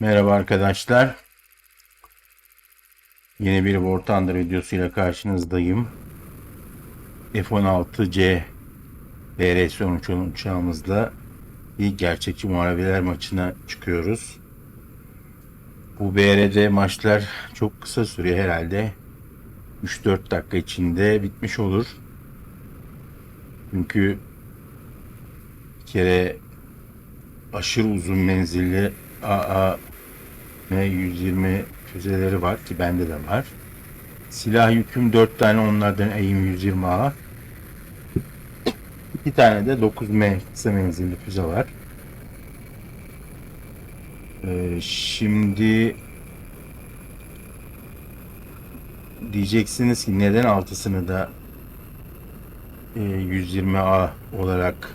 Merhaba arkadaşlar. Yeni bir War Thunder videosuyla karşınızdayım. F-16C BR-13 uçağımızla bir gerçekçi muharebeler maçına çıkıyoruz. Bu BRD maçlar çok kısa sürüyor herhalde. 3-4 dakika içinde bitmiş olur. Çünkü bir kere aşırı uzun menzilli AA M120 füzeleri var ki bende de var. Silah yüküm 4 tane onlardan AIM 120A. 2 tane de 9M kısa menzilli füze var. Ee, şimdi diyeceksiniz ki neden altısını da e, 120A olarak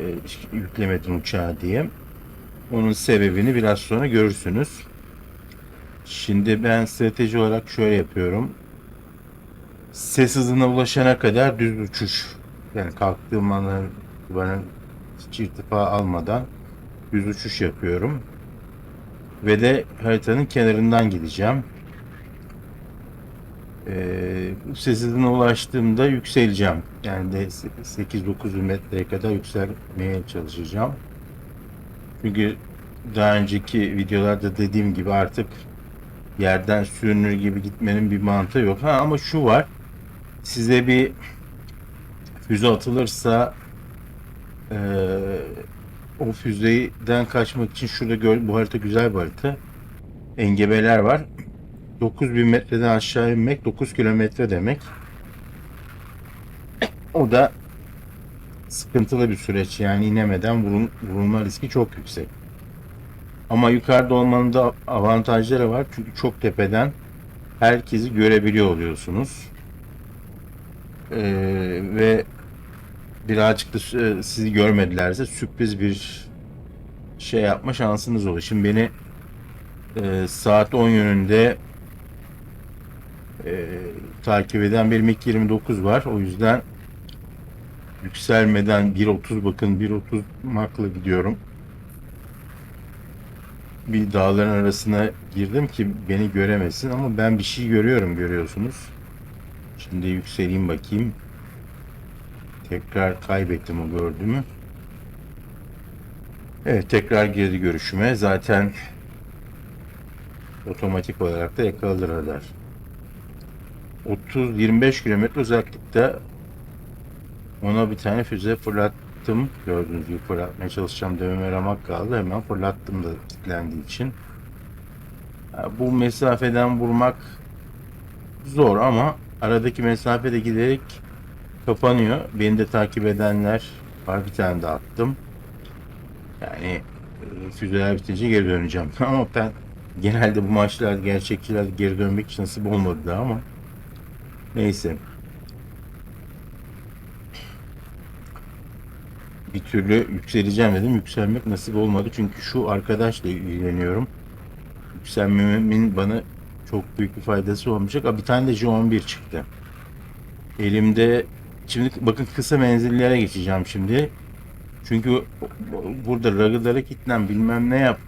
e, yüklemedin uçağa diye. Onun sebebini biraz sonra görürsünüz. Şimdi ben strateji olarak şöyle yapıyorum. Ses hızına ulaşana kadar düz uçuş. Yani kalktığım anlar bana hiç irtifa almadan düz uçuş yapıyorum. Ve de haritanın kenarından gideceğim. Ee, ses hızına ulaştığımda yükseleceğim. Yani de 8-9 metreye kadar yükselmeye çalışacağım. Çünkü daha önceki videolarda dediğim gibi artık yerden sürünür gibi gitmenin bir mantığı yok. Ha ama şu var. Size bir füze atılırsa eee, o füzeden kaçmak için şurada gör, bu harita güzel bir harita. Engebeler var. 9000 metreden aşağı inmek 9 kilometre demek. O da sıkıntılı bir süreç. Yani inemeden vurun, vurulma riski çok yüksek. Ama yukarıda olmanın da avantajları var. Çünkü çok tepeden herkesi görebiliyor oluyorsunuz. Ee, ve birazcık da sü- sizi görmedilerse sürpriz bir şey yapma şansınız olur. Şimdi beni e, saat 10 yönünde e, takip eden bir MiG-29 var. O yüzden yükselmeden 1.30 bakın 1.30 makla gidiyorum. Bir dağların arasına girdim ki beni göremesin ama ben bir şey görüyorum görüyorsunuz. Şimdi yükseleyim bakayım. Tekrar kaybettim o gördüğümü. Evet tekrar girdi görüşüme. Zaten otomatik olarak da yakaladı radar. 30-25 kilometre uzaklıkta ona bir tane füze fırlattım. Gördüğünüz gibi fırlatmaya çalışacağım dememe ramak kaldı. Hemen fırlattım da kilitlendiği için. Bu mesafeden vurmak zor ama aradaki mesafe de giderek kapanıyor. Beni de takip edenler var. Bir tane de attım. Yani e, füzeler bitince geri döneceğim. ama ben genelde bu maçlarda gerçekçilerde geri dönmek hiç nasip olmadı ama neyse. Bir türlü yükseleceğim dedim. Yükselmek nasip olmadı. Çünkü şu arkadaşla ilgileniyorum. Yükselmemin bana çok büyük bir faydası olmayacak. Aa, bir tane de J11 çıktı. Elimde şimdi bakın kısa menzillere geçeceğim şimdi. Çünkü burada rugged hareketle bilmem ne yap.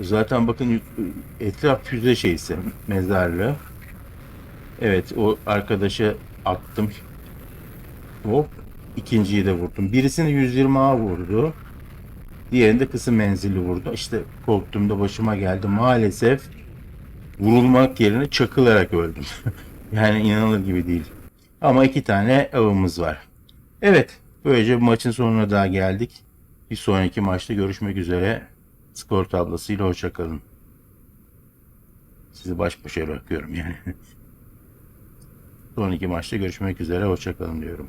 Zaten bakın etraf füze şeysi mezarlığı. Evet o arkadaşa attım. Hop İkinciyi de vurdum. Birisini 120A vurdu. Diğerini de kısa menzilli vurdu. İşte korktuğumda başıma geldi. Maalesef vurulmak yerine çakılarak öldüm. yani inanılır gibi değil. Ama iki tane avımız var. Evet. Böylece maçın sonuna daha geldik. Bir sonraki maçta görüşmek üzere. Skor tablasıyla hoşçakalın. Sizi baş başa bırakıyorum yani. sonraki maçta görüşmek üzere. Hoşçakalın diyorum.